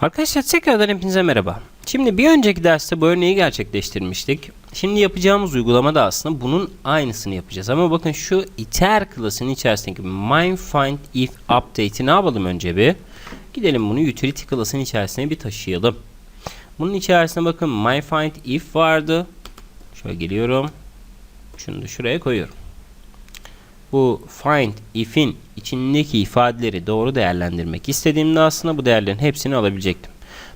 Arkadaşlar tekrardan hepinize merhaba. Şimdi bir önceki derste bu örneği gerçekleştirmiştik. Şimdi yapacağımız uygulamada aslında bunun aynısını yapacağız. Ama bakın şu iter klasının içerisindeki mind find if update'i ne yapalım önce bir? Gidelim bunu utility klasının içerisine bir taşıyalım. Bunun içerisine bakın my find if vardı. Şöyle geliyorum. Şunu da şuraya koyuyorum. Bu find if'in içindeki ifadeleri doğru değerlendirmek istediğimde aslında bu değerlerin hepsini alabilecektim.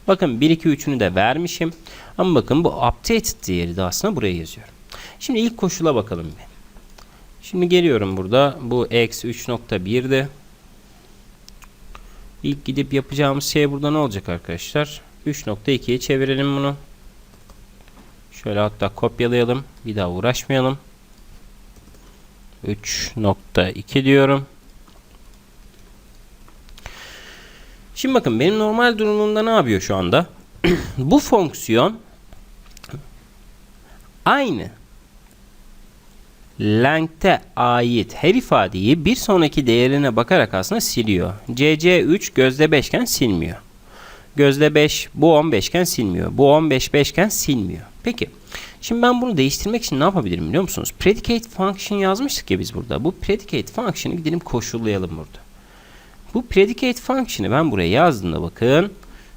Bakın 1 2 3'ünü de vermişim. Ama bakın bu updated değeri de aslında buraya yazıyorum. Şimdi ilk koşula bakalım bir. Şimdi geliyorum burada. Bu x 3.1'de. İlk gidip yapacağımız şey burada ne olacak arkadaşlar? 3.2'ye çevirelim bunu. Şöyle hatta kopyalayalım. Bir daha uğraşmayalım. 3.2 diyorum. Şimdi bakın benim normal durumumda ne yapıyor şu anda? Bu fonksiyon aynı length'e ait her ifadeyi bir sonraki değerine bakarak aslında siliyor. CC3 gözde 5 iken silmiyor. Gözde 5 bu 15 iken silmiyor. Bu 15 5 iken silmiyor. Peki. Şimdi ben bunu değiştirmek için ne yapabilirim biliyor musunuz? Predicate function yazmıştık ya biz burada. Bu predicate function'ı gidelim koşullayalım burada. Bu predicate function'ı ben buraya yazdığımda bakın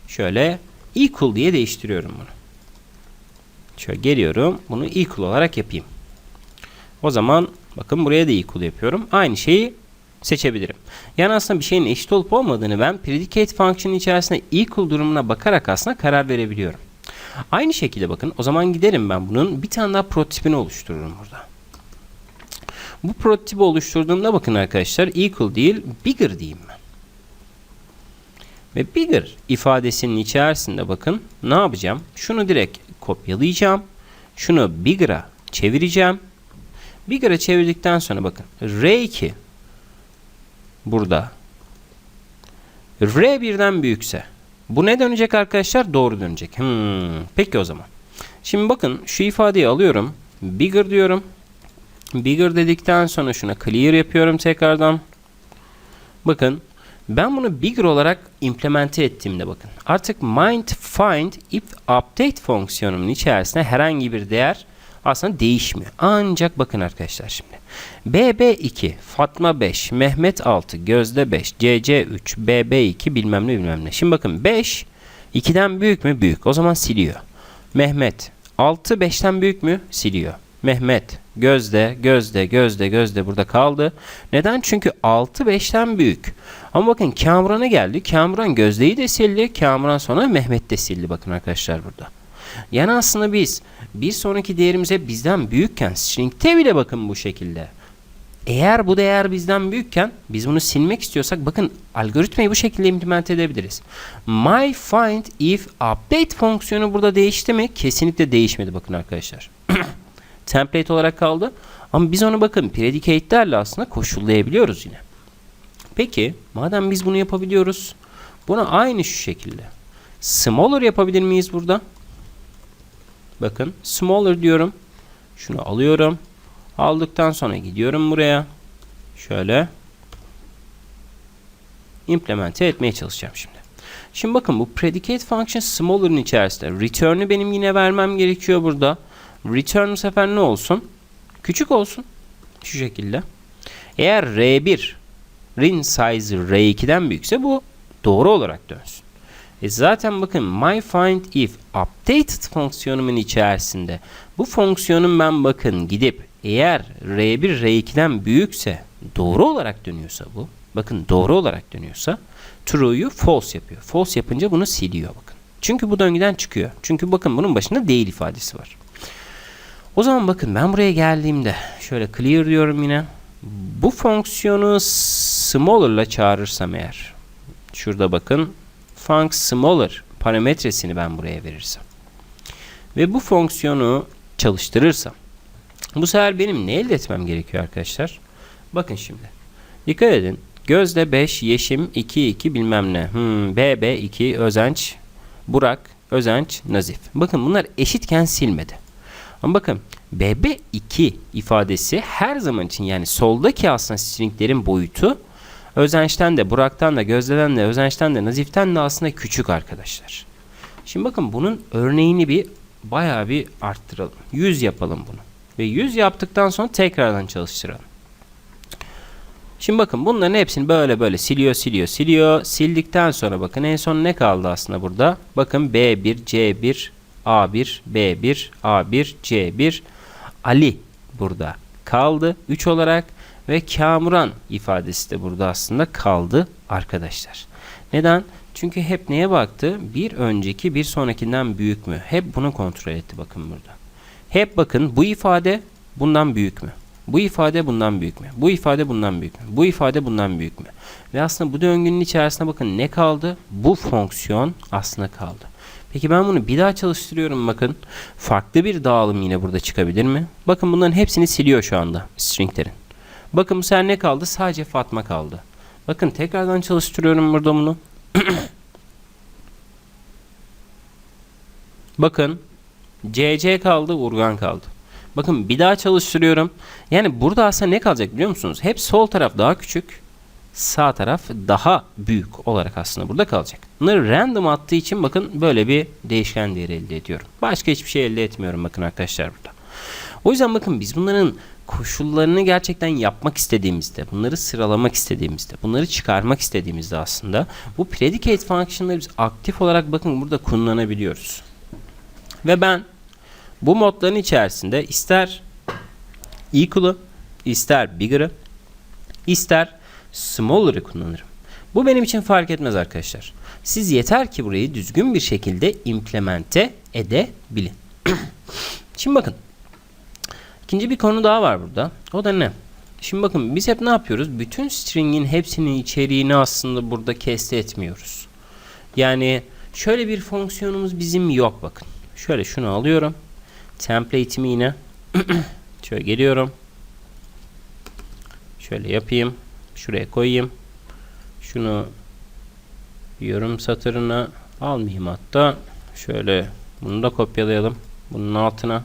şöyle equal diye değiştiriyorum bunu. Şöyle geliyorum. Bunu equal olarak yapayım. O zaman bakın buraya da equal yapıyorum. Aynı şeyi seçebilirim. Yani aslında bir şeyin eşit olup olmadığını ben predicate function içerisinde equal durumuna bakarak aslında karar verebiliyorum. Aynı şekilde bakın o zaman giderim ben bunun bir tane daha prototipini oluştururum burada. Bu prototipi oluşturduğumda bakın arkadaşlar equal değil bigger diyeyim ben. Ve bigger ifadesinin içerisinde bakın ne yapacağım? Şunu direkt kopyalayacağım. Şunu bigger'a çevireceğim. Bigger'a çevirdikten sonra bakın R2 burada R birden büyükse bu ne dönecek arkadaşlar? Doğru dönecek. Hmm, peki o zaman. Şimdi bakın şu ifadeyi alıyorum. Bigger diyorum. Bigger dedikten sonra şuna clear yapıyorum tekrardan. Bakın ben bunu bigger olarak implemente ettiğimde bakın. Artık mind find if update fonksiyonumun içerisinde herhangi bir değer aslında değişmiyor. Ancak bakın arkadaşlar şimdi. BB2, Fatma 5, Mehmet 6, Gözde 5, CC3, BB2 bilmem ne bilmem ne. Şimdi bakın 5 2'den büyük mü? Büyük. O zaman siliyor. Mehmet 6 5'ten büyük mü? Siliyor. Mehmet Gözde, Gözde, Gözde, Gözde burada kaldı. Neden? Çünkü 6 5'ten büyük. Ama bakın Kamuran'a geldi. Kamuran Gözde'yi de sildi. Kamuran sonra Mehmet de sildi bakın arkadaşlar burada. Yani aslında biz bir sonraki değerimize bizden büyükken string'te bile bakın bu şekilde. Eğer bu değer bizden büyükken biz bunu silmek istiyorsak bakın algoritmayı bu şekilde implement edebiliriz. My find if update fonksiyonu burada değişti mi? Kesinlikle değişmedi bakın arkadaşlar. Template olarak kaldı. Ama biz onu bakın predicate'lerle aslında koşullayabiliyoruz yine. Peki madem biz bunu yapabiliyoruz buna aynı şu şekilde. Smaller yapabilir miyiz burada? Bakın smaller diyorum. Şunu alıyorum. Aldıktan sonra gidiyorum buraya. Şöyle. implemente etmeye çalışacağım şimdi. Şimdi bakın bu predicate function smaller'ın içerisinde. Return'ü benim yine vermem gerekiyor burada. Return bu sefer ne olsun? Küçük olsun. Şu şekilde. Eğer R1 rin size R2'den büyükse bu doğru olarak dönsün. E zaten bakın my find if updated fonksiyonumun içerisinde bu fonksiyonun ben bakın gidip eğer R1 R2'den büyükse doğru olarak dönüyorsa bu bakın doğru olarak dönüyorsa true'yu false yapıyor. False yapınca bunu siliyor bakın. Çünkü bu döngüden çıkıyor. Çünkü bakın bunun başında değil ifadesi var. O zaman bakın ben buraya geldiğimde şöyle clear diyorum yine. Bu fonksiyonu smaller'la çağırırsam eğer şurada bakın func smaller parametresini ben buraya verirsem ve bu fonksiyonu çalıştırırsam bu sefer benim ne elde etmem gerekiyor arkadaşlar? Bakın şimdi. Dikkat edin. Gözde 5, Yeşim 2, 2 bilmem ne. Hmm, BB 2, Özenç, Burak, Özenç, Nazif. Bakın bunlar eşitken silmedi. Ama bakın BB2 ifadesi her zaman için yani soldaki aslında stringlerin boyutu Özenç'ten de, Burak'tan da, Gözde'den de, Özenç'ten de, Nazif'ten de aslında küçük arkadaşlar. Şimdi bakın bunun örneğini bir bayağı bir arttıralım. 100 yapalım bunu. Ve 100 yaptıktan sonra tekrardan çalıştıralım. Şimdi bakın bunların hepsini böyle böyle siliyor siliyor siliyor. Sildikten sonra bakın en son ne kaldı aslında burada? Bakın B1, C1, A1, B1, A1, C1, Ali burada kaldı 3 olarak ve Kamuran ifadesi de burada aslında kaldı arkadaşlar. Neden? Çünkü hep neye baktı? Bir önceki bir sonrakinden büyük mü? Hep bunu kontrol etti bakın burada. Hep bakın bu ifade bundan büyük mü? Bu ifade bundan büyük mü? Bu ifade bundan büyük mü? Bu ifade bundan büyük mü? Ve aslında bu döngünün içerisinde bakın ne kaldı? Bu fonksiyon aslında kaldı. Peki ben bunu bir daha çalıştırıyorum bakın. Farklı bir dağılım yine burada çıkabilir mi? Bakın bunların hepsini siliyor şu anda stringlerin. Bakın bu sefer ne kaldı? Sadece Fatma kaldı. Bakın tekrardan çalıştırıyorum burada bunu. Bakın CC kaldı, Urgan kaldı. Bakın bir daha çalıştırıyorum. Yani burada aslında ne kalacak biliyor musunuz? Hep sol taraf daha küçük, sağ taraf daha büyük olarak aslında burada kalacak. Bunları random attığı için bakın böyle bir değişken değeri elde ediyorum. Başka hiçbir şey elde etmiyorum bakın arkadaşlar burada. O yüzden bakın biz bunların koşullarını gerçekten yapmak istediğimizde, bunları sıralamak istediğimizde, bunları çıkarmak istediğimizde aslında bu predicate function'ları biz aktif olarak bakın burada kullanabiliyoruz. Ve ben bu modların içerisinde ister equal'ı, ister bigger'ı, ister smaller'ı kullanırım. Bu benim için fark etmez arkadaşlar. Siz yeter ki burayı düzgün bir şekilde implemente edebilin. Şimdi bakın. İkinci bir konu daha var burada. O da ne? Şimdi bakın biz hep ne yapıyoruz? Bütün string'in hepsinin içeriğini aslında burada keste etmiyoruz. Yani şöyle bir fonksiyonumuz bizim yok bakın. Şöyle şunu alıyorum. Template'imi yine şöyle geliyorum. Şöyle yapayım. Şuraya koyayım. Şunu yorum satırına almayayım hatta. Şöyle bunu da kopyalayalım. Bunun altına.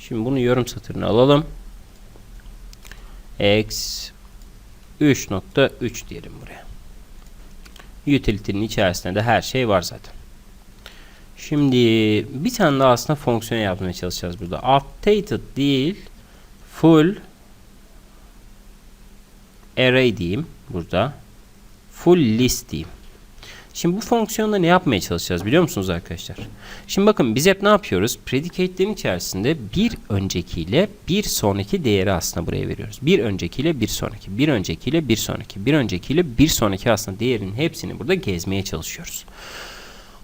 Şimdi bunu yorum satırına alalım. X 3.3 diyelim buraya. Utility'nin içerisinde de her şey var zaten. Şimdi bir tane daha aslında fonksiyon yapmaya çalışacağız burada. Updated değil, full array diyeyim burada. Full list diyeyim. Şimdi bu fonksiyonda ne yapmaya çalışacağız biliyor musunuz arkadaşlar? Şimdi bakın biz hep ne yapıyoruz? Predicate'lerin içerisinde bir öncekiyle bir sonraki değeri aslında buraya veriyoruz. Bir öncekiyle bir sonraki, bir öncekiyle bir sonraki, bir öncekiyle bir sonraki aslında değerinin hepsini burada gezmeye çalışıyoruz.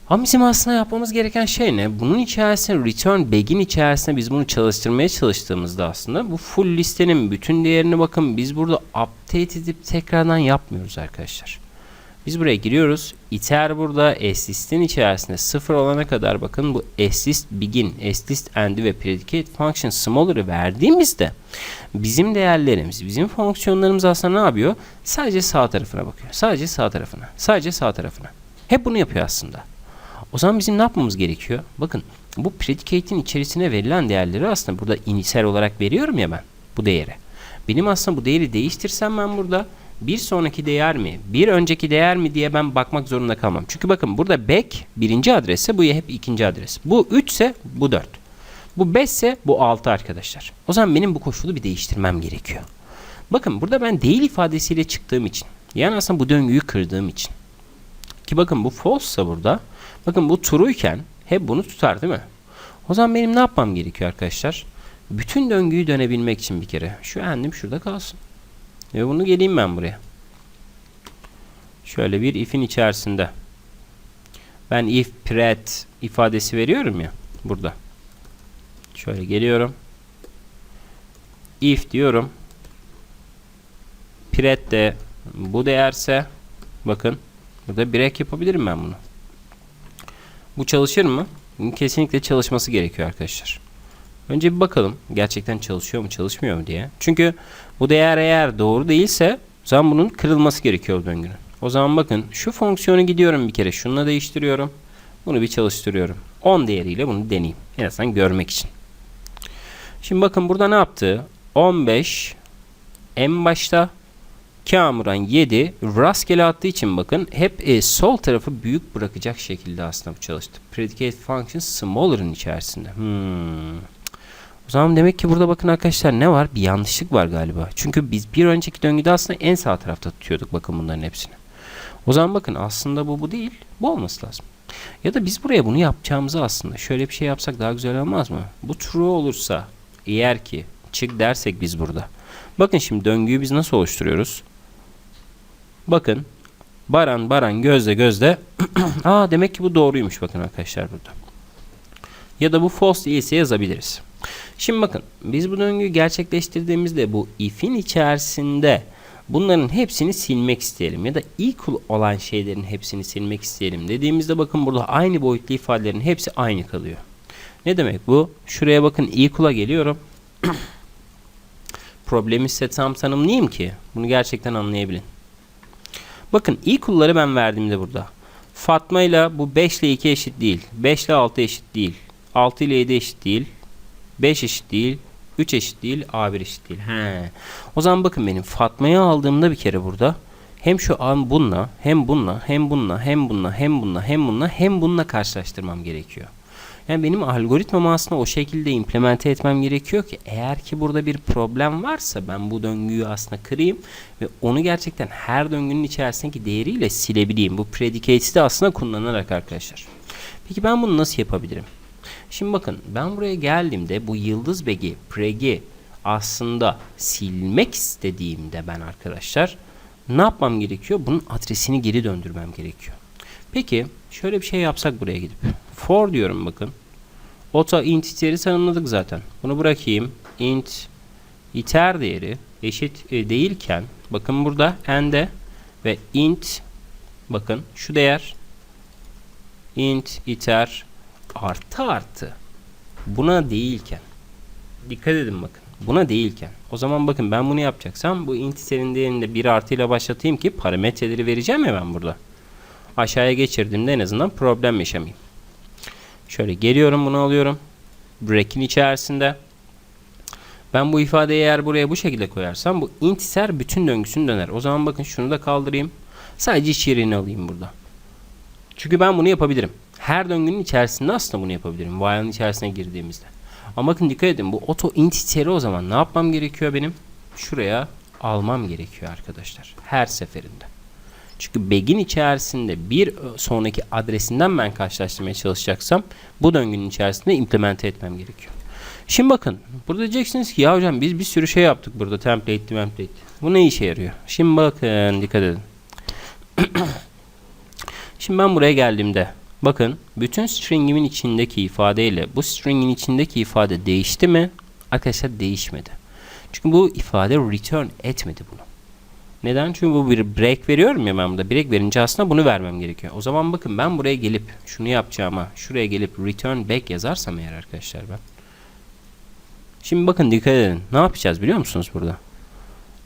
Ama bizim aslında yapmamız gereken şey ne? Bunun içerisinde return bag'in içerisinde biz bunu çalıştırmaya çalıştığımızda aslında bu full listenin bütün değerini bakın biz burada update edip tekrardan yapmıyoruz arkadaşlar. Biz buraya giriyoruz. iter burada slist'in içerisinde sıfır olana kadar bakın bu slist begin, slist end ve predicate function smaller'ı verdiğimizde bizim değerlerimiz, bizim fonksiyonlarımız aslında ne yapıyor? Sadece sağ tarafına bakıyor. Sadece sağ tarafına. Sadece sağ tarafına. Hep bunu yapıyor aslında. O zaman bizim ne yapmamız gerekiyor? Bakın bu predicate'in içerisine verilen değerleri aslında burada initial olarak veriyorum ya ben bu değeri. Benim aslında bu değeri değiştirsem ben burada bir sonraki değer mi, bir önceki değer mi diye ben bakmak zorunda kalmam. Çünkü bakın burada back birinci adresse, bu hep ikinci adres. Bu 3 ise bu 4. Bu 5 ise bu 6 arkadaşlar. O zaman benim bu koşulu bir değiştirmem gerekiyor. Bakın burada ben değil ifadesiyle çıktığım için, yani aslında bu döngüyü kırdığım için. Ki bakın bu false burada Bakın bu true'yken hep bunu tutar değil mi? O zaman benim ne yapmam gerekiyor arkadaşlar? Bütün döngüyü dönebilmek için bir kere. Şu endim şurada kalsın. Ve bunu geleyim ben buraya. Şöyle bir if'in içerisinde. Ben if pret ifadesi veriyorum ya. Burada. Şöyle geliyorum. If diyorum. Pret de bu değerse bakın burada break yapabilirim ben bunu. Bu çalışır mı? Kesinlikle çalışması gerekiyor arkadaşlar. Önce bir bakalım gerçekten çalışıyor mu çalışmıyor mu diye. Çünkü bu değer eğer doğru değilse o zaman bunun kırılması gerekiyor döngünün. O zaman bakın şu fonksiyonu gidiyorum bir kere şununla değiştiriyorum. Bunu bir çalıştırıyorum. 10 değeriyle bunu deneyeyim. En azından görmek için. Şimdi bakın burada ne yaptı? 15 en başta Kamuran 7 rastgele attığı için bakın hep e, sol tarafı büyük bırakacak şekilde aslında bu çalıştı. Predicate function smaller'ın içerisinde. Hmm. O zaman demek ki burada bakın arkadaşlar ne var? Bir yanlışlık var galiba. Çünkü biz bir önceki döngüde aslında en sağ tarafta tutuyorduk bakın bunların hepsini. O zaman bakın aslında bu bu değil. Bu olması lazım. Ya da biz buraya bunu yapacağımızı aslında şöyle bir şey yapsak daha güzel olmaz mı? Bu true olursa eğer ki çık dersek biz burada. Bakın şimdi döngüyü biz nasıl oluşturuyoruz? Bakın Baran Baran gözle gözle Aa demek ki bu doğruymuş bakın arkadaşlar burada. Ya da bu false değilse yazabiliriz. Şimdi bakın biz bu döngüyü gerçekleştirdiğimizde bu if'in içerisinde bunların hepsini silmek isteyelim ya da equal olan şeylerin hepsini silmek isteyelim dediğimizde bakın burada aynı boyutlu ifadelerin hepsi aynı kalıyor. Ne demek bu? Şuraya bakın equal'a geliyorum. Problemi size tam tanımlayayım ki bunu gerçekten anlayabilin. Bakın equal'ları ben verdiğimde burada. Fatma ile bu 5 ile 2 eşit değil. 5 ile 6 eşit değil. 6 ile 7 eşit değil. 5 eşit değil. 3 eşit değil. A1 eşit değil. He. O zaman bakın benim Fatma'yı aldığımda bir kere burada hem şu an bununla hem bununla hem bununla hem bununla hem bununla hem bununla hem bununla karşılaştırmam gerekiyor. Yani benim algoritmamı aslında o şekilde implemente etmem gerekiyor ki eğer ki burada bir problem varsa ben bu döngüyü aslında kırayım ve onu gerçekten her döngünün içerisindeki değeriyle silebileyim. Bu predicate'i de aslında kullanarak arkadaşlar. Peki ben bunu nasıl yapabilirim? Şimdi bakın ben buraya geldiğimde bu yıldız begi, pregi aslında silmek istediğimde ben arkadaşlar ne yapmam gerekiyor? Bunun adresini geri döndürmem gerekiyor. Peki şöyle bir şey yapsak buraya gidip. For diyorum bakın. Auto int değeri tanımladık zaten. Bunu bırakayım. Int iter değeri eşit e, değilken bakın burada and'e ve int bakın şu değer int iter artı artı buna değilken dikkat edin bakın buna değilken o zaman bakın ben bunu yapacaksam bu int iter'in değerini de 1 artı ile başlatayım ki parametreleri vereceğim ya ben burada aşağıya geçirdiğimde en azından problem yaşamayayım. Şöyle geliyorum bunu alıyorum. Break'in içerisinde. Ben bu ifadeyi eğer buraya bu şekilde koyarsam bu integer bütün döngüsünü döner. O zaman bakın şunu da kaldırayım. Sadece içeriğini alayım burada. Çünkü ben bunu yapabilirim. Her döngünün içerisinde aslında bunu yapabilirim. While'ın içerisine girdiğimizde. Ama bakın dikkat edin bu auto integer'i o zaman ne yapmam gerekiyor benim? Şuraya almam gerekiyor arkadaşlar. Her seferinde. Çünkü begin içerisinde bir sonraki adresinden ben karşılaştırmaya çalışacaksam bu döngünün içerisinde implemente etmem gerekiyor. Şimdi bakın burada diyeceksiniz ki ya hocam biz bir sürü şey yaptık burada template template. Bu ne işe yarıyor? Şimdi bakın dikkat edin. Şimdi ben buraya geldiğimde bakın bütün stringimin içindeki ifadeyle bu stringin içindeki ifade değişti mi? Arkadaşlar değişmedi. Çünkü bu ifade return etmedi bunu. Neden? Çünkü bu bir break veriyorum ya ben burada. Break verince aslında bunu vermem gerekiyor. O zaman bakın ben buraya gelip şunu yapacağıma şuraya gelip return back yazarsam eğer arkadaşlar ben. Şimdi bakın dikkat edin. Ne yapacağız biliyor musunuz burada?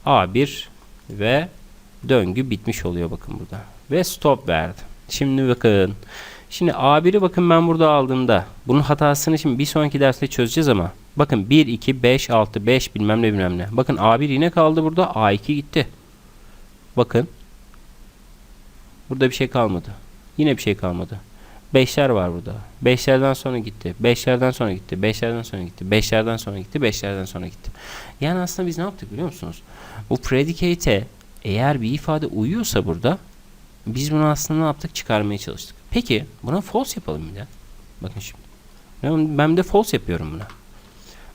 A1 ve döngü bitmiş oluyor bakın burada. Ve stop verdi. Şimdi bakın. Şimdi A1'i bakın ben burada aldığımda bunun hatasını şimdi bir sonraki derste çözeceğiz ama bakın 1, 2, 5, 6, 5 bilmem ne bilmem ne. Bakın A1 yine kaldı burada. A2 gitti. Bakın. Burada bir şey kalmadı. Yine bir şey kalmadı. Beşler var burada. Beşlerden sonra gitti. Beşlerden sonra gitti. Beşlerden sonra gitti. Beşlerden sonra gitti. Beşlerden sonra gitti. Yani aslında biz ne yaptık biliyor musunuz? Bu predicate'e eğer bir ifade uyuyorsa burada biz bunu aslında ne yaptık? Çıkarmaya çalıştık. Peki buna false yapalım bir de. Bakın şimdi. Ben de false yapıyorum buna.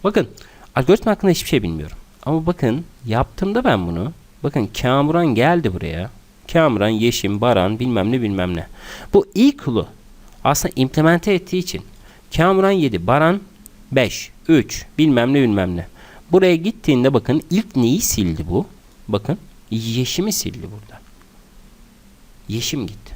Bakın algoritma hakkında hiçbir şey bilmiyorum. Ama bakın yaptığımda ben bunu Bakın Kamuran geldi buraya. Kamuran, Yeşim, Baran bilmem ne bilmem ne. Bu equal'u aslında implemente ettiği için Kamuran 7, Baran 5, 3 bilmem ne bilmem ne. Buraya gittiğinde bakın ilk neyi sildi bu? Bakın Yeşim'i sildi burada. Yeşim gitti.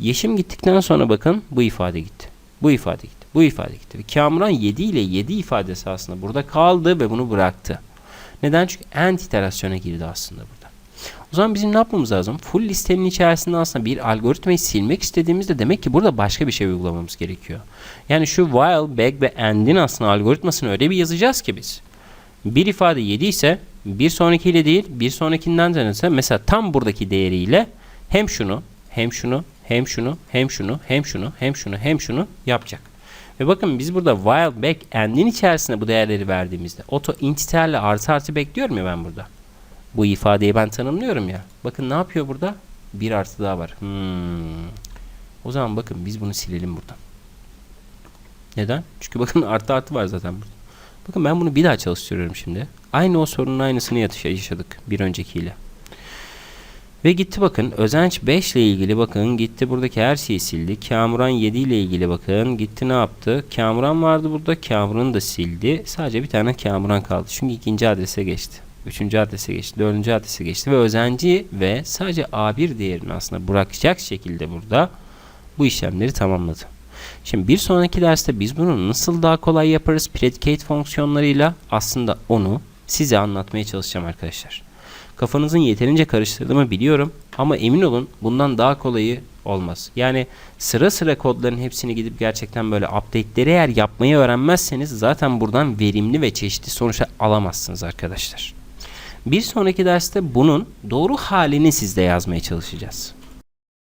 Yeşim gittikten sonra bakın bu ifade gitti. Bu ifade gitti. Bu ifade gitti. Ve Kamuran 7 ile 7 ifadesi aslında burada kaldı ve bunu bıraktı. Neden? Çünkü end iterasyona girdi aslında burada. O zaman bizim ne yapmamız lazım? Full listenin içerisinde aslında bir algoritmayı silmek istediğimizde demek ki burada başka bir şey uygulamamız gerekiyor. Yani şu while, back ve end'in aslında algoritmasını öyle bir yazacağız ki biz. Bir ifade 7 ise bir sonrakiyle değil bir sonrakinden denirse mesela tam buradaki değeriyle hem şunu hem şunu hem şunu hem şunu hem şunu hem şunu hem şunu yapacak. Ve bakın biz burada while back end'in içerisinde bu değerleri verdiğimizde auto integer'le artı artı bekliyorum ya ben burada. Bu ifadeyi ben tanımlıyorum ya. Bakın ne yapıyor burada? Bir artı daha var. Hmm. O zaman bakın biz bunu silelim buradan. Neden? Çünkü bakın artı artı var zaten burada. Bakın ben bunu bir daha çalıştırıyorum şimdi. Aynı o sorunun aynısını yaşadık bir öncekiyle. Ve gitti bakın özenç 5 ile ilgili bakın gitti buradaki her şeyi sildi. Kamuran 7 ile ilgili bakın gitti ne yaptı? Kamuran vardı burada. Kamuran'ı da sildi. Sadece bir tane Kamuran kaldı. Çünkü ikinci adrese geçti. Üçüncü adrese geçti. Dördüncü adrese geçti. Ve özenci ve sadece A1 değerini aslında bırakacak şekilde burada bu işlemleri tamamladı. Şimdi bir sonraki derste biz bunu nasıl daha kolay yaparız predicate fonksiyonlarıyla aslında onu size anlatmaya çalışacağım arkadaşlar. Kafanızın yeterince karıştırdığımı biliyorum ama emin olun bundan daha kolayı olmaz. Yani sıra sıra kodların hepsini gidip gerçekten böyle update'leri eğer yapmayı öğrenmezseniz zaten buradan verimli ve çeşitli sonuçlar alamazsınız arkadaşlar. Bir sonraki derste bunun doğru halini sizde yazmaya çalışacağız.